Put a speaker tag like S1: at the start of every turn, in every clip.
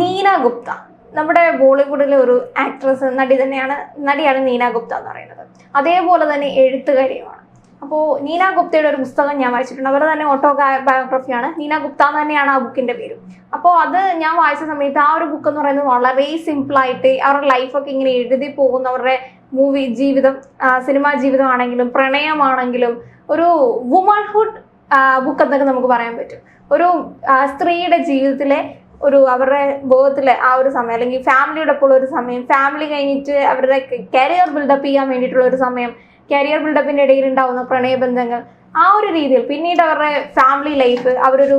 S1: നീന ഗുപ്ത. നമ്മുടെ ബോളിവുഡിലെ ഒരു ആക്ട്രസ് നടി തന്നെയാണ് നടിയാണ് നീന ഗുപ്ത എന്ന് പറയുന്നത്. അതേപോലെ തന്നെ എഴുത്തുകാരിയുമാണ്. അപ്പോൾ നീന ഗുപ്തയുടെ ഒരു പുസ്തകം ഞാൻ വായിച്ചിട്ടുണ്ട്. അവരുടെ തന്നെ ഓട്ടോ ബയോഗ്രഫിയാണ് നീന ഗുപ്ത എന്ന് തന്നെയാണ് ആ ബുക്കിന്റെ പേര്. അപ്പോൾ അത് ഞാൻ വായിച്ച സമയത്ത് ആ ഒരു ബുക്ക് എന്ന് പറയുന്നത് വളരെ സിമ്പിളായിട്ട് അവരുടെ ലൈഫൊക്കെ ഇങ്ങനെ എഴുതി പോകുന്നവരുടെ മൂവി ജീവിതം സിനിമാ ജീവിതമാണെങ്കിലും പ്രണയമാണെങ്കിലും ഒരു വുമൺഹുഡ് ബുക്ക് എന്നൊക്കെ നമുക്ക് പറയാൻ പറ്റും. ഒരു സ്ത്രീയുടെ ജീവിതത്തിലെ ഒരു അവരുടെ ബോധത്തിലെ ആ ഒരു സമയം അല്ലെങ്കിൽ ഫാമിലിയുടെ ഉള്ള ഒരു സമയം ഫാമിലി കഴിഞ്ഞിട്ട് അവരുടെ കരിയർ ബിൽഡപ്പ് ചെയ്യാൻ വേണ്ടിയിട്ടുള്ള ഒരു സമയം കരിയർ ബിൽഡപ്പിന്റെ ഇടയിൽ ഉണ്ടാവുന്ന പ്രണയബന്ധങ്ങൾ ആ ഒരു രീതിയിൽ പിന്നീട് അവരുടെ ഫാമിലി ലൈഫ് അവരൊരു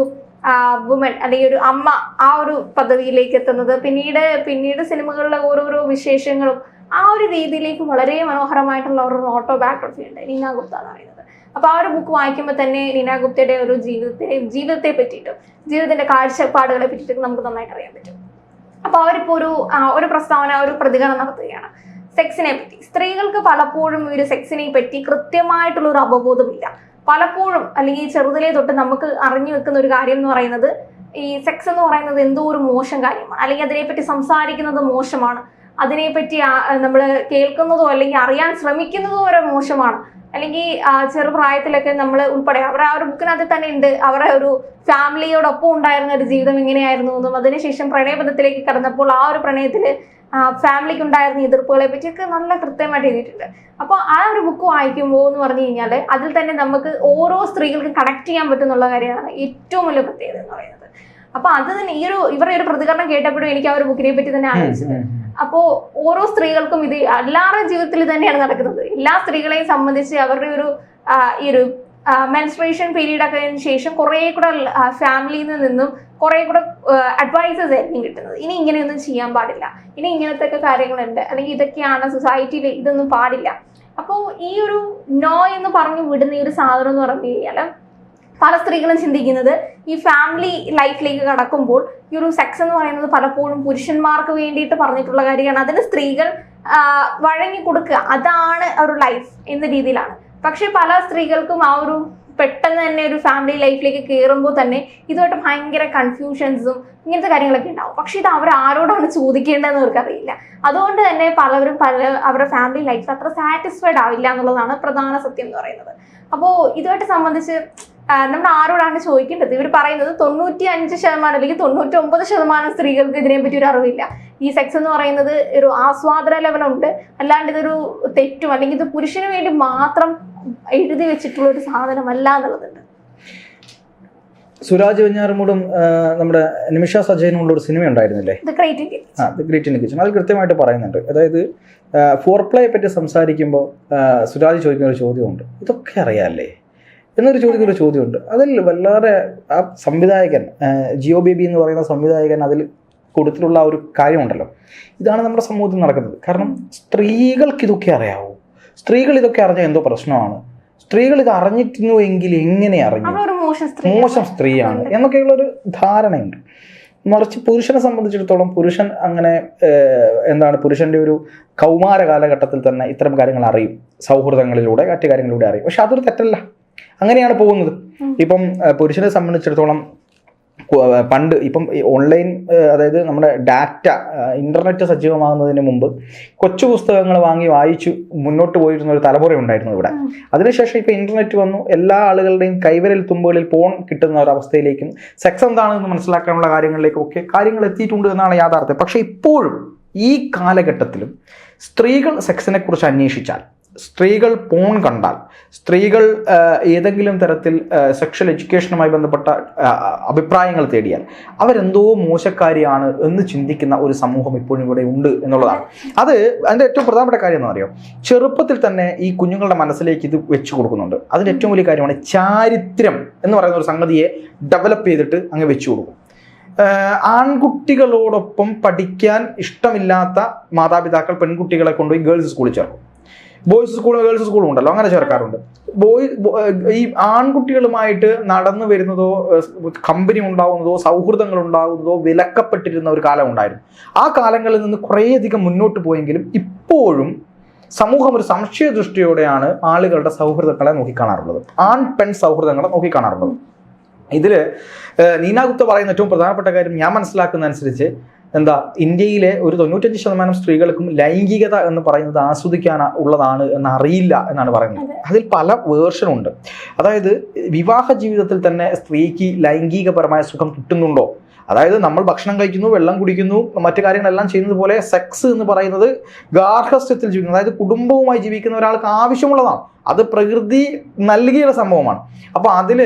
S1: വുമൺ അല്ലെങ്കിൽ ഒരു അമ്മ ആ ഒരു പദവിയിലേക്ക് എത്തുന്നത്. പിന്നീട് പിന്നീട് സിനിമകളിലെ ഓരോരോ വിശേഷങ്ങളും ആ ഒരു രീതിയിലേക്ക് വളരെ മനോഹരമായിട്ടുള്ള ഒരു ഓട്ടോബയോഗ്രഫി ഉണ്ട്. നീന ഗുപ്ത എന്ന് പറയുന്നത്. അപ്പൊ ആ ഒരു ബുക്ക് വായിക്കുമ്പോൾ തന്നെ നീന ഗുപ്തയുടെ ഒരു ജീവിതത്തെ ജീവിതത്തെ പറ്റിയിട്ടും ജീവിതത്തിന്റെ കാഴ്ചപ്പാടുകളെ പറ്റിയിട്ടും നമുക്ക് നന്നായിട്ട് അറിയാൻ പറ്റും. അപ്പൊ അവരിപ്പോ ഒരു ഒരു പ്രസ്താവന ഒരു പ്രതികരണം നടത്തുകയാണ്. സെക്സിനെ പറ്റി. സ്ത്രീകൾക്ക് പലപ്പോഴും ഈ ഒരു സെക്സിനെ പറ്റി കൃത്യമായിട്ടുള്ള ഒരു അവബോധമില്ല. പലപ്പോഴും അല്ലെങ്കിൽ ചെറുതിലെ തൊട്ട് നമുക്ക് അറിഞ്ഞു വെക്കുന്ന ഒരു കാര്യം എന്ന് പറയുന്നത് ഈ സെക്സ് എന്ന് പറയുന്നത് എന്തോ ഒരു മോശം കാര്യമാണ്. അല്ലെങ്കിൽ അതിനെപ്പറ്റി സംസാരിക്കുന്നത് മോശമാണ്. അതിനെപ്പറ്റി നമ്മൾ കേൾക്കുന്നതോ അല്ലെങ്കിൽ അറിയാൻ ശ്രമിക്കുന്നതോ വരെ മോശമാണ്. അല്ലെങ്കിൽ ചെറുപ്രായത്തിലൊക്കെ നമ്മൾ ഉൾപ്പെടെ അവരുടെ ആ ഒരു ബുക്കിനകത്ത് തന്നെ ഉണ്ട്. അവരുടെ ഒരു ഫാമിലിയോടൊപ്പം ഉണ്ടായിരുന്ന ഒരു ജീവിതം എങ്ങനെയായിരുന്നു എന്നും അതിനുശേഷം പ്രണയബന്ധത്തിലേക്ക് കടന്നപ്പോൾ ആ ഒരു പ്രണയത്തിൽ ഫാമിലിക്ക് ഉണ്ടായിരുന്ന എതിർപ്പുകളെ പറ്റിയൊക്കെ നല്ല കൃത്യമായിട്ട് എഴുതിയിട്ടുണ്ട്. അപ്പോൾ ആ ഒരു ബുക്ക് വായിക്കുമ്പോൾ എന്ന് പറഞ്ഞു കഴിഞ്ഞാൽ അതിൽ തന്നെ നമുക്ക് ഓരോ സ്ത്രീകൾക്കും കണക്ട് ചെയ്യാൻ പറ്റുന്നുള്ള കാര്യമാണ് ഏറ്റവും വലിയ പ്രത്യേകത എന്ന് പറയുന്നത്. അപ്പൊ അത് തന്നെ ഈ ഒരു ഇവരുടെ ഒരു പ്രതികരണം കേട്ടപ്പോഴും എനിക്ക് ആ ഒരു ബുക്കിനെ പറ്റി തന്നെ ആലോചിച്ചത് അപ്പോ ഓരോ സ്ത്രീകൾക്കും ഇത് എല്ലാവരുടെ ജീവിതത്തിൽ തന്നെയാണ് നടക്കുന്നത്. എല്ലാ സ്ത്രീകളെയും സംബന്ധിച്ച് അവരുടെ ഒരു ഈ ഒരു മെൻസ്ട്രേഷൻ പീരീഡ് ഒക്കെ ശേഷം കുറെ കൂടെ ഫാമിലിയിൽ നിന്നും കുറെ കൂടെ അഡ്വൈസസ് ആയിരിക്കും കിട്ടുന്നത്. ഇനി ഇങ്ങനെയൊന്നും ചെയ്യാൻ പാടില്ല. ഇനി ഇങ്ങനത്തെ ഒക്കെ കാര്യങ്ങളുണ്ട്. അല്ലെങ്കിൽ ഇതൊക്കെയാണ് സൊസൈറ്റിയിൽ ഇതൊന്നും പാടില്ല. അപ്പോൾ ഈ ഒരു നോ എന്ന് പറഞ്ഞു വിടുന്ന ഈ ഒരു സാധനം എന്ന് പറഞ്ഞു കഴിഞ്ഞാൽ പല സ്ത്രീകളും ചിന്തിക്കുന്നത് ഈ ഫാമിലി ലൈഫിലേക്ക് കടക്കുമ്പോൾ ഈ ഒരു സെക്സ് എന്ന് പറയുന്നത് പലപ്പോഴും പുരുഷന്മാർക്ക് വേണ്ടിയിട്ട് പറഞ്ഞിട്ടുള്ള കാര്യമാണ്. അതിന് സ്ത്രീകൾ വഴങ്ങി കൊടുക്കുക. അതാണ് ഒരു ലൈഫ് എന്ന രീതിയിലാണ്. പക്ഷെ പല സ്ത്രീകൾക്കും ആ ഒരു പെട്ടെന്ന് തന്നെ ഒരു ഫാമിലി ലൈഫിലേക്ക് കയറുമ്പോൾ തന്നെ ഇതുമായിട്ട് ഭയങ്കര കൺഫ്യൂഷൻസും ഇങ്ങനത്തെ കാര്യങ്ങളൊക്കെ ഉണ്ടാവും. പക്ഷെ ഇത് അവർ ആരോടാണ് ചോദിക്കേണ്ടതെന്ന് അവർക്കറിയില്ല അതുകൊണ്ട് തന്നെ പലവരും പല അവരുടെ ഫാമിലി ലൈഫ് അത്ര സാറ്റിസ്ഫൈഡ് ആവില്ല എന്നുള്ളതാണ് പ്രധാന സത്യം എന്ന് പറയുന്നത്. അപ്പോൾ ഇതുമായിട്ട് സംബന്ധിച്ച് നമ്മൾ ആരോടാണ് ചോദിക്കേണ്ടത്? ഇവർ പറയുന്നത് തൊണ്ണൂറ്റി അഞ്ച് ശതമാനം അല്ലെങ്കിൽ തൊണ്ണൂറ്റി ഒമ്പത് ശതമാനം സ്ത്രീകൾക്ക് ഇതിനെപ്പറ്റി ഒരു അറിവില്ല. ഈ സെക്സ് എന്ന് പറയുന്നത് ഒരു ആസ്വാദന ലെവലുണ്ട് അല്ലാണ്ട് ഇതൊരു തെറ്റും അല്ലെങ്കിൽ ഇത് പുരുഷന് വേണ്ടി മാത്രം എഴുതി വെച്ചിട്ടുള്ള ഒരു സാധനമല്ല എന്നുള്ളതുണ്ട്.
S2: സുരാജ് വെഞ്ഞാറമൂടും നമ്മുടെ നിമിഷ സജയനുമുള്ള ഒരു സിനിമ ഉണ്ടായിരുന്നില്ലേ? ആ ദ ഗ്രേറ്റ് ഇൻ കിച്ചൺ അത് കൃത്യമായിട്ട് പറയുന്നുണ്ട്. അതായത് ഫോർ പ്ലേയെ പറ്റി സംസാരിക്കുമ്പോൾ സുരാജ് ചോദിക്കുന്ന ഒരു ചോദ്യമുണ്ട്. ഇതൊക്കെ അറിയാമല്ലേ എന്നൊരു ചോദിക്കുന്ന ഒരു ചോദ്യമുണ്ട്. അതിൽ വല്ലാതെ ആ സംവിധായകൻ ജിയോ ബേബി എന്ന് പറയുന്ന സംവിധായകൻ അതിൽ കൊടുത്തിട്ടുള്ള ആ ഒരു കാര്യമുണ്ടല്ലോ. ഇതാണ് നമ്മുടെ സമൂഹത്തിൽ നടക്കുന്നത്. കാരണം സ്ത്രീകൾക്ക് ഇതൊക്കെ അറിയാവൂ. സ്ത്രീകൾ ഇതൊക്കെ അറിഞ്ഞാൽ എന്തോ പ്രശ്നമാണ്. സ്ത്രീകൾ ഇത് അറിഞ്ഞിരുന്നു എങ്കിൽ എങ്ങനെ അറിഞ്ഞു?
S1: മോശം
S2: സ്ത്രീയാണ്. എന്നൊക്കെയുള്ള ഒരു ധാരണയുണ്ട്. മറിച്ച് പുരുഷനെ സംബന്ധിച്ചിടത്തോളം പുരുഷൻ അങ്ങനെ എന്താണ് പുരുഷന്റെ ഒരു കൗമാര കാലഘട്ടത്തിൽ തന്നെ ഇത്തരം കാര്യങ്ങൾ അറിയും. സൗഹൃദങ്ങളിലൂടെ മറ്റു കാര്യങ്ങളിലൂടെ അറിയും. പക്ഷെ അതൊരു തെറ്റല്ല. അങ്ങനെയാണ് പോകുന്നത്. ഇപ്പം പുരുഷനെ സംബന്ധിച്ചിടത്തോളം പണ്ട് ഇപ്പം ഓൺലൈൻ അതായത് നമ്മുടെ ഡാറ്റ ഇന്റർനെറ്റ് സജീവമാകുന്നതിന് മുമ്പ് കൊച്ചു പുസ്തകങ്ങൾ വാങ്ങി വായിച്ചു മുന്നോട്ട് പോയിരുന്ന ഒരു തലമുറ ഉണ്ടായിരുന്നു ഇവിടെ. അതിനുശേഷം ഇപ്പം ഇന്റർനെറ്റ് വന്നു. എല്ലാ ആളുകളുടെയും കൈവരൽ തുമ്പുകളിൽ ഫോൺ കിട്ടുന്ന ഒരു അവസ്ഥയിലേക്കും സെക്സ് എന്താണെന്ന് മനസ്സിലാക്കാനുള്ള കാര്യങ്ങളിലേക്കും ഒക്കെ കാര്യങ്ങൾ എത്തിയിട്ടുണ്ട് എന്നാണ് യാഥാർത്ഥ്യം. പക്ഷേ ഇപ്പോഴും ഈ കാലഘട്ടത്തിലും സ്ത്രീകൾ സെക്സിനെക്കുറിച്ച് അന്വേഷിച്ചാൽ സ്ത്രീകൾ പോൺ കണ്ടാൽ സ്ത്രീകൾ ഏതെങ്കിലും തരത്തിൽ സെക്ഷൽ എഡ്യൂക്കേഷനുമായി ബന്ധപ്പെട്ട അഭിപ്രായങ്ങൾ തേടിയാൽ അവരെന്തോ മോശക്കാരിയാണ് എന്ന് ചിന്തിക്കുന്ന ഒരു സമൂഹം ഇപ്പോഴും ഇവിടെ ഉണ്ട് എന്നുള്ളതാണ്. അത് അതിന്റെ ഏറ്റവും പ്രധാനപ്പെട്ട കാര്യം എന്ന് പറയുമോ ചെറുപ്പത്തിൽ തന്നെ ഈ കുഞ്ഞുങ്ങളുടെ മനസ്സിലേക്ക് ഇത് വെച്ചു കൊടുക്കുന്നുണ്ട്. അതിന്റെ ഏറ്റവും വലിയ കാര്യമാണ് ചാരിത്രം എന്ന് പറയുന്ന ഒരു സംഗതിയെ ഡെവലപ്പ് ചെയ്തിട്ട് അങ്ങ് വെച്ചു കൊടുക്കും. ആൺകുട്ടികളോടൊപ്പം പഠിക്കാൻ ഇഷ്ടമില്ലാത്ത മാതാപിതാക്കൾ പെൺകുട്ടികളെ കൊണ്ടുപോയി ഗേൾസ് സ്കൂളിൽ ചേർക്കും. ബോയ്സ് സ്കൂളും ഗേൾസ് സ്കൂളും ഉണ്ടല്ലോ അങ്ങനെ ചേർക്കാറുണ്ട്. ബോയ് ഈ ആൺകുട്ടികളുമായിട്ട് നടന്നു വരുന്നതോ കമ്പനി ഉണ്ടാവുന്നതോ സൗഹൃദങ്ങൾ ഉണ്ടാവുന്നതോ വിലക്കപ്പെട്ടിരുന്ന ഒരു കാലം ഉണ്ടായിരുന്നു. ആ കാലങ്ങളിൽ നിന്ന് കുറേയധികം മുന്നോട്ട് പോയെങ്കിലും ഇപ്പോഴും സമൂഹം ഒരു സംശയ ദൃഷ്ടിയോടെയാണ് ആളുകളുടെ സൗഹൃദങ്ങളെ നോക്കിക്കാണാറുള്ളത്. ആൺ പെൺ സൗഹൃദങ്ങളെ നോക്കിക്കാണാറുള്ളത്. ഇതിൽ നീനാഗുപ്ത ഗുപ്ത പറയുന്ന ഏറ്റവും പ്രധാനപ്പെട്ട കാര്യം ഞാൻ മനസ്സിലാക്കുന്ന അനുസരിച്ച് എന്താ ഇന്ത്യയിലെ ഒരു തൊണ്ണൂറ്റഞ്ച് ശതമാനം സ്ത്രീകൾക്കും ലൈംഗികത എന്ന് പറയുന്നത് ആസ്വദിക്കാൻ ഉള്ളതാണ് എന്ന് അറിയില്ല എന്നാണ് പറയുന്നത്. അതിൽ പല വേർഷനുണ്ട് അതായത് വിവാഹ ജീവിതത്തിൽ തന്നെ സ്ത്രീക്ക് ലൈംഗികപരമായ സുഖം കിട്ടുന്നുണ്ടോ? അതായത് നമ്മൾ ഭക്ഷണം കഴിക്കുന്നു വെള്ളം കുടിക്കുന്നു മറ്റു കാര്യങ്ങളെല്ലാം ചെയ്യുന്നത് പോലെ സെക്സ് എന്ന് പറയുന്നത് ഗാർഹസ്ഥ്യത്തിൽ ജീവിക്കുന്നു. അതായത് കുടുംബവുമായി ജീവിക്കുന്ന ഒരാൾക്ക് ആവശ്യമുള്ളതാണ്. അത് പ്രകൃതി നൽകിയ സംഭവമാണ്. അപ്പോൾ അതിൽ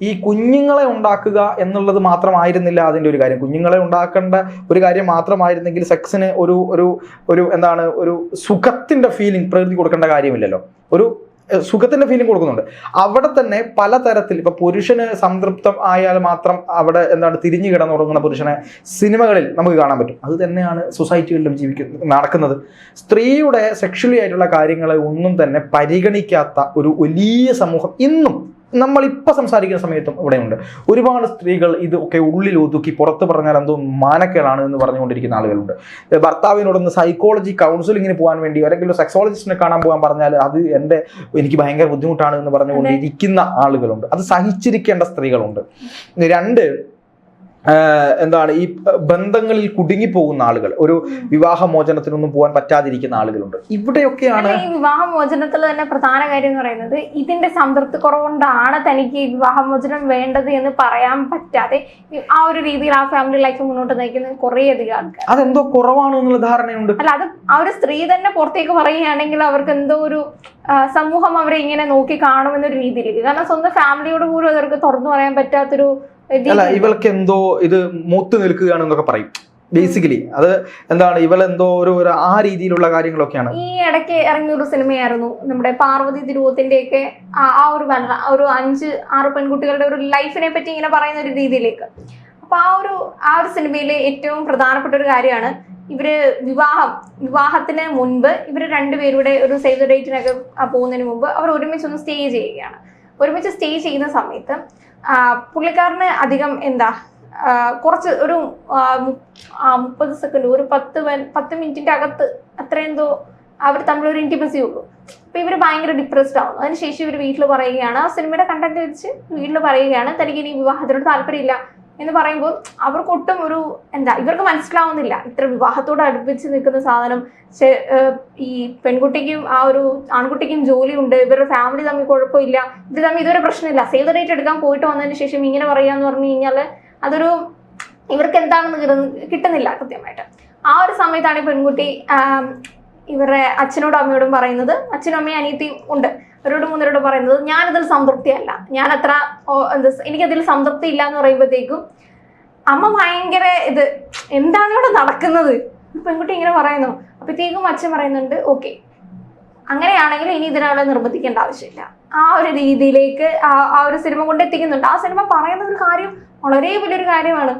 S2: ഈ കുഞ്ഞുങ്ങളെ ഉണ്ടാക്കുക എന്നുള്ളത് മാത്രമായിരുന്നില്ല അതിന്റെ ഒരു കാര്യം. കുഞ്ഞുങ്ങളെ ഉണ്ടാക്കേണ്ട ഒരു കാര്യം മാത്രമായിരുന്നെങ്കിൽ സെക്സിന് ഒരു ഒരു ഒരു എന്താണ് ഒരു സുഖത്തിന്റെ ഫീലിംഗ് പ്രകൃതി കൊടുക്കേണ്ട കാര്യമില്ലല്ലോ. ഒരു സുഖത്തിന്റെ ഫീലിംഗ് കൊടുക്കുന്നുണ്ട്. അവിടെ തന്നെ പലതരത്തിൽ ഇപ്പം പുരുഷന് സംതൃപ്തം ആയാൽ മാത്രം അവിടെ എന്താണ് തിരിഞ്ഞു കിടന്നുറങ്ങുന്ന പുരുഷനെ സിനിമകളിൽ നമുക്ക് കാണാൻ പറ്റും. അത് തന്നെയാണ് സൊസൈറ്റികളിലും ജീവിക്കുന്നത് നടക്കുന്നത്. സ്ത്രീയുടെ സെക്ഷലി ആയിട്ടുള്ള കാര്യങ്ങളെ ഒന്നും തന്നെ പരിഗണിക്കാത്ത ഒരു വലിയ സമൂഹം ഇന്നും നമ്മൾ സംസാരിക്കുന്ന സമയത്തും ഇവിടെയുണ്ട്. ഒരുപാട് സ്ത്രീകൾ ഇത് ഒക്കെ ഉള്ളിൽ ഒതുക്കി പുറത്ത് പറഞ്ഞാൽ എന്തോ മാനക്കേടാണ് എന്ന് പറഞ്ഞുകൊണ്ടിരിക്കുന്ന ആളുകളുണ്ട്. ഭർത്താവിനോടൊന്ന് സൈക്കോളജി കൗൺസിലിങ്ങിന് പോകാൻ വേണ്ടി അല്ലെങ്കിൽ സെക്സോളജിസ്റ്റിനെ കാണാൻ പോകാൻ പറഞ്ഞാൽ അത് എന്റെ എനിക്ക് ഭയങ്കര ബുദ്ധിമുട്ടാണ് എന്ന് പറഞ്ഞുകൊണ്ടിരിക്കുന്ന ആളുകളുണ്ട്. അത് സഹിച്ചിരിക്കേണ്ട സ്ത്രീകളുണ്ട്. രണ്ട് എന്താണ് ഈ ബന്ധങ്ങളിൽ കുടുങ്ങിപ്പോകുന്ന ആളുകൾ ഒരു വിവാഹമോചനത്തിനൊന്നും പോകാൻ പറ്റാതിരിക്കുന്ന ആളുകളുണ്ട്. ഇവിടെയൊക്കെയാണ്
S1: ഈ വിവാഹമോചനത്തിൽ തന്നെ പ്രധാന കാര്യം എന്ന് പറയുന്നത് ഇതിന്റെ സംതൃപ്തി കുറവുകൊണ്ടാണ് തനിക്ക് വിവാഹമോചനം വേണ്ടത് എന്ന് പറയാൻ പറ്റാതെ ആ ഒരു രീതിയിൽ ആ ഫാമിലി ലൈഫ് മുന്നോട്ട് നയിക്കുന്ന കുറേ അധികം ആൾക്കാർ.
S2: അതെന്തോ കുറവാണ് എന്നുള്ള ധാരണയുണ്ട്.
S1: അല്ല അത് ആ ഒരു സ്ത്രീ തന്നെ പുറത്തേക്ക് പറയുകയാണെങ്കിൽ അവർക്ക് എന്തോ ഒരു സമൂഹം അവരെ ഇങ്ങനെ നോക്കി കാണുമെന്നൊരു രീതിയിലേക്ക്. കാരണം സ്വന്തം ഫാമിലിയോട് പോലും അവർക്ക് തുറന്നു പറയാൻ പറ്റാത്തൊരു
S2: അല്ല ഇവൾക്ക് എന്തോ ഇത് മൂത്ത് നിൽക്കുകയാണെന്നൊക്കെ പറയും. ബേസിക്കലി അത് എന്താണ് ഇവളെന്തോ ഒരു ഒരു ആ രീതിയിലുള്ള കാര്യങ്ങളൊക്കെയാണ്.
S1: ഈ ഇടയ്ക്ക് ഇറങ്ങിയ ഒരു സിനിമയായിരുന്നു. നമ്മുടെ പാർവതി തിരുവോത്തിന്റെ ഒക്കെ ആ ഒരു ബന്ധ ഒരു അഞ്ച് ആറ് പെൺകുട്ടികളുടെ ഒരു ലൈഫിനെ പറ്റി ഇങ്ങനെ പറയുന്ന ഒരു രീതിയിലേക്ക്. അപ്പൊ ആ ഒരു ആ ഒരു സിനിമയിലെ ഏറ്റവും പ്രധാനപ്പെട്ട ഒരു കാര്യമാണ് ഇവർ വിവാഹം വിവാഹത്തിന് മുൻപ് ഇവർ രണ്ടുപേരുടെ ഒരു സേവ് ദ ഡേറ്റിനൊക്കെ പോകുന്നതിന് മുമ്പ് അവർ ഒരുമിച്ച് ഒന്ന് സ്റ്റേ ചെയ്യുകയാണ്. ഒരുമിച്ച് സ്റ്റേ ചെയ്യുന്ന സമയത്ത് പുള്ളിക്കാരന് അധികം എന്താ കുറച്ച് ഒരു മുപ്പത് സെക്കൻഡ് ഒരു പത്ത് പത്ത് മിനിറ്റിന്റെ അകത്ത് അത്രയെന്തോ അവർ തമ്മിൽ ഒരു ഇന്റിമസി ഉള്ളൂ. അപ്പൊ ഇവർ ഭയങ്കര ഡിപ്രസ്ഡ് ആവുന്നു. അതിനുശേഷം ഇവർ വീട്ടിൽ പറയുകയാണ് ആ സിനിമയുടെ കണ്ടന്റ് വെച്ച് വീട്ടിൽ പറയുകയാണ് തനിക്ക് ഇനി വിവാഹത്തിനോട് താല്പര്യമില്ല. എന്ന് പറയുമ്പോൾ അവർക്ക് ഒട്ടും ഒരു എന്താ ഇവർക്ക് മനസ്സിലാവുന്നില്ല. ഇത്ര വിവാഹത്തോട് അടുപ്പിച്ച് നിൽക്കുന്ന സാധനം. ഈ പെൺകുട്ടിക്കും ആ ഒരു ആൺകുട്ടിക്കും ജോലിയുണ്ട്. ഇവരുടെ ഫാമിലി തമ്മിൽ കുഴപ്പമില്ല. ഇത് തമ്മിൽ ഇതൊരു പ്രശ്നമില്ല. സേവ് ദ ഡേറ്റ് എടുക്കാൻ പോയിട്ട് വന്നതിന് ശേഷം ഇങ്ങനെ പറയാന്ന് പറഞ്ഞു കഴിഞ്ഞാൽ അതൊരു ഇവർക്ക് എന്താണെന്ന് കിട്ടുന്നില്ല കൃത്യമായിട്ട്. ആ ഒരു സമയത്താണ് പെൺകുട്ടി ഇവരുടെ അച്ഛനോടും അമ്മയോടും പറയുന്നത്. അച്ഛനും അമ്മയും അനിയത്തിയും ഉണ്ട്. അവരോട് മൂന്നരോട് പറയുന്നത് ഞാനതിൽ സംതൃപ്തിയല്ല. ഞാൻ അത്ര എനിക്കതിൽ സംതൃപ്തി ഇല്ല എന്ന് പറയുമ്പോഴത്തേക്കും അമ്മ ഭയങ്കര ഇത് എന്താണ് ഇവിടെ നടക്കുന്നത്? പെൺകുട്ടി ഇങ്ങനെ പറയുന്നു. അപ്പോഴത്തേക്കും അച്ഛൻ പറയുന്നുണ്ട് ഓക്കെ അങ്ങനെയാണെങ്കിൽ ഇനി ഇതിനവളെ നിർബന്ധിക്കേണ്ട ആവശ്യമില്ല. ആ ഒരു രീതിയിലേക്ക് ആ ഒരു സിനിമ കൊണ്ട് എത്തിക്കുന്നുണ്ട് ആ സിനിമ പറയുന്ന ഒരു കാര്യം വളരെ വലിയൊരു കാര്യമാണ്.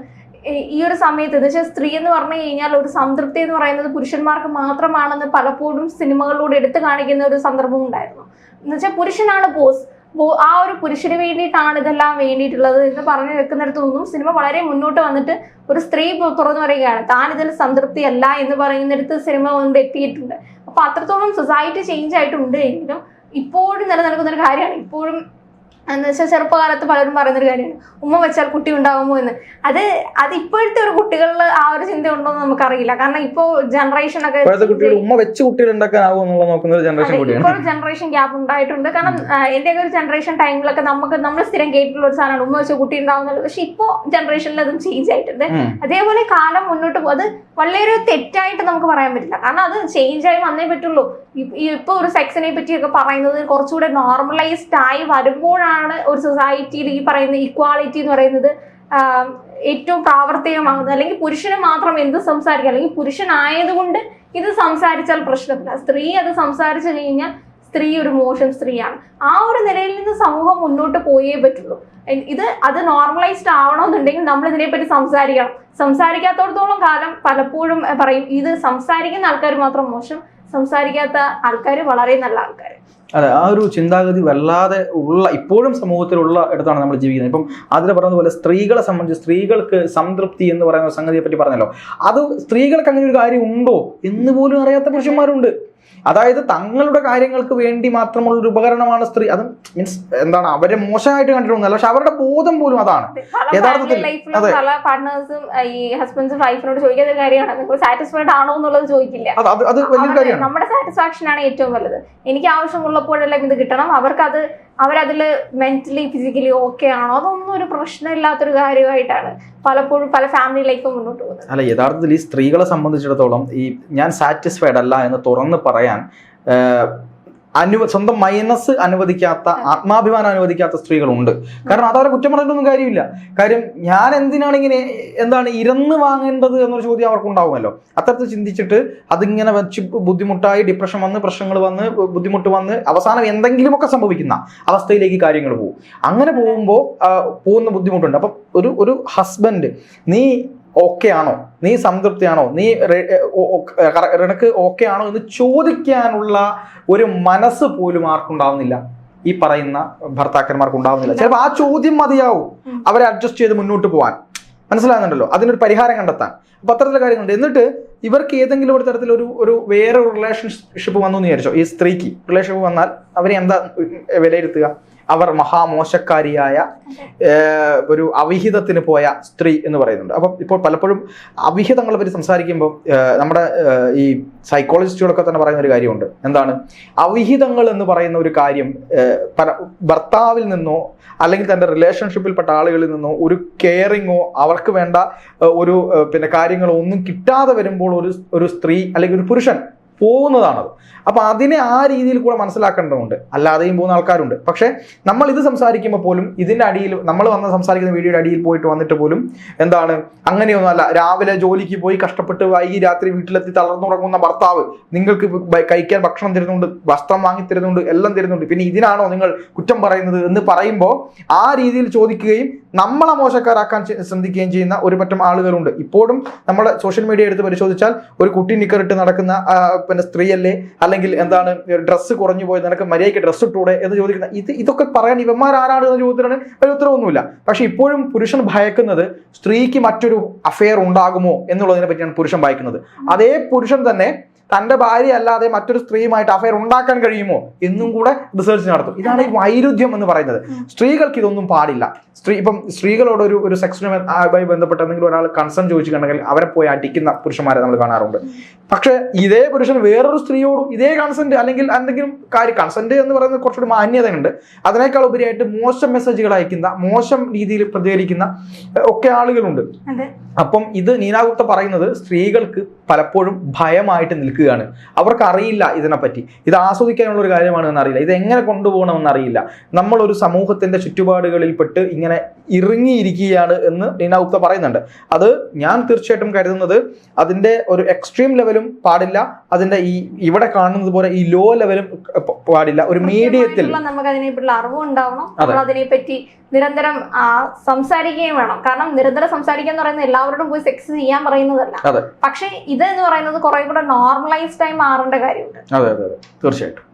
S1: ഈ- ഒരു സമയത്ത് എന്ന് വെച്ചാൽ സ്ത്രീ എന്ന് പറഞ്ഞു കഴിഞ്ഞാൽ ഒരു സംതൃപ്തി എന്ന് പറയുന്നത് പുരുഷന്മാർക്ക് മാത്രമാണെന്ന് പലപ്പോഴും സിനിമകളിലൂടെ എടുത്തു കാണിക്കുന്ന ഒരു സന്ദർഭം ഉണ്ടായിരുന്നു. എന്ന് വെച്ചാൽ പുരുഷനാണ് ബോസ്. ആ ഒരു പുരുഷന് വേണ്ടിയിട്ടാണ് ഇതെല്ലാം വേണ്ടിയിട്ടുള്ളത് എന്ന് പറഞ്ഞു വെക്കുന്നിടത്തു നിന്നും സിനിമ വളരെ മുന്നോട്ട് വന്നിട്ട് ഒരു സ്ത്രീ തുറന്നു പറയുകയാണ് താൻ ഇതിൽ സംതൃപ്തി അല്ല എന്ന് പറയുന്നിടത്ത് സിനിമ ഒന്ന് എത്തിയിട്ടുണ്ട്. അപ്പൊ അത്രത്തോളം സൊസൈറ്റി ചേഞ്ച് ആയിട്ടുണ്ട് എങ്കിലും ഇപ്പോഴും നിലനിൽക്കുന്ന ഒരു കാര്യമാണ്. ഇപ്പോഴും എന്ന് വെച്ചാൽ ചെറുപ്പകാലത്ത് പലരും പറയുന്നൊരു കാര്യമാണ്. ഉമ്മ വെച്ചാൽ കുട്ടി ഉണ്ടാകുമോ എന്ന്. അത് അത് ഇപ്പോഴത്തെ ഒരു കുട്ടികളിൽ ആ ഒരു ചിന്ത ഉണ്ടോ എന്ന് നമുക്കറിയില്ല. കാരണം ഇപ്പോ ജനറേഷൻ ഒക്കെ
S2: ഉമ്മ വെച്ച് കുട്ടികൾ ജനറേഷൻ
S1: ഗ്യാപ്പ് ഉണ്ടായിട്ടുണ്ട്. കാരണം എന്റെ ഒരു ജനറേഷൻ ടൈമിലൊക്കെ നമുക്ക് നമ്മൾ സ്ഥിരം കേട്ടിട്ടുള്ള ഒരു സാധനമാണ്. ഉമ്മ വെച്ച് കുട്ടി ഉണ്ടാവുന്നത് പക്ഷെ ഇപ്പോ ജനറേഷനിൽ അതും ചേഞ്ച് ആയിട്ടുണ്ട്. അതേപോലെ കാലം മുന്നോട്ട് പോകും അത് വളരെ തെറ്റായിട്ട് നമുക്ക് പറയാൻ പറ്റില്ല. കാരണം അത് ചേഞ്ച് ആയി വന്നേ പറ്റുള്ളൂ. ഇപ്പൊ ഒരു സെക്സിനെ പറ്റിയൊക്കെ പറയുന്നത് കുറച്ചുകൂടെ നോർമലൈസ്ഡ് ആയി വരുമ്പോഴാണ് ഒരു സൊസൈറ്റിയിൽ ഈ പറയുന്ന ഇക്വാളിറ്റി എന്ന് പറയുന്നത് ഏറ്റവും പ്രാവർത്തികമാകുന്നത്. അല്ലെങ്കിൽ പുരുഷന് മാത്രം എന്ത് സംസാരിക്കാം? അല്ലെങ്കിൽ പുരുഷനായതുകൊണ്ട് ഇത് സംസാരിച്ചാൽ പ്രശ്നമില്ല. സ്ത്രീ അത് സംസാരിച്ചു കഴിഞ്ഞാൽ സ്ത്രീ ഒരു മോശം സ്ത്രീയാണ്. ആ ഒരു നിലയിൽ നിന്ന് സമൂഹം മുന്നോട്ട് പോയേ പറ്റുള്ളൂ. ഇത് അത് നോർമലൈസ്ഡ് ആവണമെന്നുണ്ടെങ്കിൽ നമ്മൾ ഇതിനെപ്പറ്റി സംസാരിക്കണം. സംസാരിക്കാത്തോടത്തോളം കാലം പലപ്പോഴും പറയും ഇത് സംസാരിക്കുന്ന ആൾക്കാർ മാത്രം മോശം സംസാരിക്കാത്ത ആൾക്കാർ വളരെ നല്ല ആൾക്കാർ
S2: അതെ ആ ഒരു ചിന്താഗതി വല്ലാതെ ഉള്ള ഇപ്പോഴും സമൂഹത്തിലുള്ള ഇടത്താണ് നമ്മൾ ജീവിക്കുന്നത്. ഇപ്പം അതിൽ പറഞ്ഞതുപോലെ സ്ത്രീകളെ സംബന്ധിച്ച് സ്ത്രീകൾക്ക് സംതൃപ്തി എന്ന് പറയുന്ന സംഗതിയെ പറ്റി പറഞ്ഞല്ലോ. അത് സ്ത്രീകൾക്ക് അങ്ങനെ ഒരു കാര്യം ഉണ്ടോ എന്ന് പോലും അറിയാത്ത പുരുഷന്മാരുണ്ട്. അതായത് തങ്ങളുടെ കാര്യങ്ങൾക്ക് വേണ്ടി മാത്രമുള്ള ഒരു ഉപകരണമാണ് സ്ത്രീ. അത് മീൻസ് എന്താണ് അവരെ മോശമായിട്ട് കണ്ടിട്ടൊന്നുമല്ല പക്ഷെ അവരുടെ ബോധം പോലും അതാണ്. യഥാർത്ഥത്തിൽ, അതെ.
S1: ഈ ഹസ്ബൻഡ്സും വൈഫിനോട് ചോദിക്കുന്ന കാര്യമാണ്. സാറ്റിസ്ഫൈഡ് ആണോ എന്നുള്ളത് ചോദിക്കില്ല.
S2: അത് അത് അത് വലിയൊരു കാര്യമാണ്.
S1: നമ്മുടെ സാറ്റിസ്ഫാക്ഷൻ ആണ് ഏറ്റവും വലുത്. എനിക്ക് ആവശ്യമുള്ളപ്പോഴെല്ലാം ഇത് കിട്ടണം. അവർക്കത് അവരതിൽ മെന്റലി ഫിസിക്കലി ഓക്കെ ആണോ? അതൊന്നും ഒരു പ്രശ്നമില്ലാത്തൊരു കാര്യമായിട്ടാണ് പലപ്പോഴും പല ഫാമിലി ലൈഫും മുന്നോട്ട് പോകുന്നത്.
S2: അല്ല യഥാർത്ഥത്തിൽ ഈ സ്ത്രീകളെ സംബന്ധിച്ചിടത്തോളം ഈ ഞാൻ സാറ്റിസ്ഫൈഡ് അല്ല എന്ന് തുറന്ന് പറയാൻ അനുവ സ്വന്തം മൈനസ് അനുവദിക്കാത്ത ആത്മാഭിമാനം അനുവദിക്കാത്ത സ്ത്രീകളുണ്ട്. കാരണം അതവരെ കുറ്റം പറഞ്ഞിട്ടൊന്നും കാര്യമില്ല. കാര്യം ഞാൻ എന്തിനാണ് ഇങ്ങനെ എന്താണ് ഇരന്ന് വാങ്ങേണ്ടത് എന്നൊരു ചോദ്യം അവർക്കുണ്ടാവുമല്ലോ. അത്തരത്തിൽ ചിന്തിച്ചിട്ട് അതിങ്ങനെ വെച്ച് ബുദ്ധിമുട്ടായി ഡിപ്രഷൻ വന്ന് പ്രശ്നങ്ങൾ വന്ന് ബുദ്ധിമുട്ട് വന്ന് അവസാനം എന്തെങ്കിലുമൊക്കെ സംഭവിക്കുന്ന അവസ്ഥയിലേക്ക് കാര്യങ്ങൾ പോകും. അങ്ങനെ പോകുമ്പോൾ പോകുന്ന ബുദ്ധിമുട്ടുണ്ട്. അപ്പം ഒരു ഒരു ഹസ്ബൻഡ് നീ ഓക്കെ ആണോ? നീ സംതൃപ്തിയാണോ? നീ നിനക്ക് ഓക്കെ ആണോ എന്ന് ചോദിക്കാനുള്ള ഒരു മനസ്സ് പോലും ആർക്കുണ്ടാവുന്നില്ല. ഈ പറയുന്ന ഭർത്താക്കന്മാർക്ക് ഉണ്ടാവുന്നില്ല. ചിലപ്പോൾ ആ ചോദ്യം മതിയാവും. അവരെ അഡ്ജസ്റ്റ് ചെയ്ത് മുന്നോട്ട് പോകാൻ മനസ്സിലാകുന്നുണ്ടല്ലോ? അതിനൊരു പരിഹാരം കണ്ടെത്താൻ. അപ്പൊ അത്തരത്തിലുള്ള കാര്യങ്ങളുണ്ട്. എന്നിട്ട് ഇവർക്ക് ഏതെങ്കിലും ഒരു തരത്തിൽ ഒരു ഒരു വേറെ റിലേഷൻഷിപ്പ് വന്നു എന്ന് വിചാരിച്ചോ? ഈ സ്ത്രീക്ക് റിലേഷൻഷിപ്പ് വന്നാൽ അവരെ എന്താ വിലയിരുത്തുക? അവർ മഹാമോശക്കാരിയായ ഒരു അവിഹിതത്തിന് പോയ സ്ത്രീ എന്ന് പറയുന്നുണ്ട്. അപ്പം ഇപ്പോൾ പലപ്പോഴും അവിഹിതങ്ങളെ പറ്റി സംസാരിക്കുമ്പോൾ നമ്മുടെ ഈ സൈക്കോളജിസ്റ്റുകളൊക്കെ തന്നെ പറയുന്ന ഒരു കാര്യമുണ്ട്. എന്താണ്? അവിഹിതങ്ങൾ എന്ന് പറയുന്ന ഒരു കാര്യം ഭർത്താവിൽ നിന്നോ അല്ലെങ്കിൽ തന്റെ റിലേഷൻഷിപ്പിൽപ്പെട്ട ആളുകളിൽ നിന്നോ ഒരു കെയറിങ്ങോ അവർക്ക് വേണ്ട ഒരു പിന്നെ കാര്യങ്ങളോ ഒന്നും കിട്ടാതെ വരുമ്പോൾ ഒരു ഒരു സ്ത്രീ അല്ലെങ്കിൽ ഒരു പുരുഷൻ പോകുന്നതാണത്. അപ്പോൾ അതിനെ ആ രീതിയിൽ കൂടെ മനസ്സിലാക്കേണ്ടതുണ്ട്. അല്ലാതെയും പോകുന്ന ആൾക്കാരുണ്ട്. പക്ഷേ നമ്മൾ ഇത് സംസാരിക്കുമ്പോൾ പോലും ഇതിന്റെ അടിയിൽ നമ്മൾ വന്ന് സംസാരിക്കുന്ന വീഡിയോയുടെ അടിയിൽ പോയിട്ട് വന്നിട്ട് പോലും എന്താണ്? അങ്ങനെയൊന്നുമല്ല. രാവിലെ ജോലിക്ക് പോയി കഷ്ടപ്പെട്ട് വൈകി രാത്രി വീട്ടിലെത്തി തളർന്നുറങ്ങുന്ന ഭർത്താവ് നിങ്ങൾക്ക് കഴിക്കാൻ ഭക്ഷണം തരുന്നുണ്ട് വസ്ത്രം വാങ്ങി തരുന്നുണ്ട് എല്ലാം തരുന്നുണ്ട്. പിന്നെ ഇതിനാണോ നിങ്ങൾ കുറ്റം പറയുന്നത് എന്ന് പറയുമ്പോൾ ആ രീതിയിൽ ചോദിക്കുകയും നമ്മളെ മോശക്കാരാക്കാൻ ശ്രദ്ധിക്കുകയും ചെയ്യുന്ന ഒരു പറ്റം ആളുകളുണ്ട്. ഇപ്പോഴും നമ്മുടെ സോഷ്യൽ മീഡിയ എടുത്ത് പരിശോധിച്ചാൽ ഒരു കുട്ടി നിക്കറിട്ട് നടക്കുന്ന പിന്നെ സ്ത്രീയല്ലേ? അല്ലെങ്കിൽ എന്താണ് ഡ്രസ്സ് കുറഞ്ഞു പോയത് നിനക്ക് മര്യാദയ്ക്ക് ഡ്രസ്സ് ഇട്ടൂടെ എന്ന് ചോദിക്കുന്ന ഇത് ഇതൊക്കെ പറയാൻ ഇവന്മാർ ആരാണ് എന്ന ചോദ്യത്തിന് ഒരു ഉത്തരവൊന്നുമില്ല പക്ഷെ ഇപ്പോഴും പുരുഷൻ ഭയക്കുന്നത് സ്ത്രീക്ക് മറ്റൊരു അഫെയർ ഉണ്ടാകുമോ എന്നുള്ളതിനെ പറ്റിയാണ് പുരുഷൻ ഭയക്കുന്നത്. അതേ പുരുഷൻ തന്നെ തന്റെ ഭാര്യ അല്ലാതെ മറ്റൊരു സ്ത്രീയുമായിട്ട് അഫയർ ഉണ്ടാക്കാൻ കഴിയുമോ? എന്നും കൂടെ റിസർച്ച് നടത്തും. ഇതാണ് ഈ വൈരുദ്ധ്യം എന്ന് പറയുന്നത്. സ്ത്രീകൾക്ക് ഇതൊന്നും പാടില്ല. സ്ത്രീ ഇപ്പം സ്ത്രീകളോട് ഒരു ഒരു സെക്സുമായി ബന്ധപ്പെട്ട എന്തെങ്കിലും ഒരാൾ കൺസേൺ ചോദിച്ചിട്ടുണ്ടെങ്കിൽ അവരെ പോയി അടിക്കുന്ന പുരുഷന്മാരെ നമ്മൾ കാണാറുണ്ട്. പക്ഷെ ഇതേ പുരുഷൻ വേറൊരു സ്ത്രീയോടും ഇതേ കൺസെന്റ് അല്ലെങ്കിൽ എന്തെങ്കിലും കാര്യം കൺസെന്റ് എന്ന് പറയുന്നത് കുറച്ചുകൂടി മാന്യതയുണ്ട്. അതിനേക്കാൾ ഉപരിയായിട്ട് മോശം മെസ്സേജുകൾ അയക്കുന്ന മോശം രീതിയിൽ പ്രതികരിക്കുന്ന ഒക്കെ ആളുകളുണ്ട്. അപ്പം ഇത് നീനാഗുപ്ത പറയുന്നത് സ്ത്രീകൾക്ക് പലപ്പോഴും ഭയമായിട്ട് നിൽക്കുകയാണ്. അവർക്ക് അറിയില്ല ഇതിനെപ്പറ്റി. ഇത് ആസ്വദിക്കാനുള്ള ഒരു കാര്യമാണെന്ന് അറിയില്ല. ഇത് എങ്ങനെ കൊണ്ടുപോകണമെന്ന് അറിയില്ല. നമ്മളൊരു ഒരു സമൂഹത്തിന്റെ ചുറ്റുപാടുകളിൽപ്പെട്ട് ഇങ്ങനെ ഇറങ്ങിയിരിക്കുകയാണ് എന്ന് നീനാഗുപ്ത പറയുന്നുണ്ട്. അത് ഞാൻ തീർച്ചയായിട്ടും കരുതുന്നത് അതിന്റെ ഒരു എക്സ്ട്രീം ലെവലും പാടില്ല. അതിന്റെ ഈ ഇവിടെ കാണുന്നത് പോലെ ഈ ലോ ലെവലും പാടില്ല. ഒരു മീഡിയത്തിൽ
S1: നമുക്ക് അതിനെപ്പറ്റിയുള്ള അറിവ് ഉണ്ടാവണം.
S2: അതിനെ
S1: പറ്റി അതിനെപ്പറ്റി നിരന്തരം സംസാരിക്കുകയും വേണം. കാരണം നിരന്തരം സംസാരിക്കുക എന്ന് പറയുന്നത് എല്ലാവരോടും പോയി സെക്സ് ചെയ്യാൻ പറയുന്നതല്ല. പക്ഷെ ഇത് എന്ന് പറയുന്നത് കുറെ കൂടെ നോർമലൈസ്ഡ് ആയി മാറേണ്ട കാര്യമുണ്ട്.
S2: അതെ അതെ. തീർച്ചയായിട്ടും.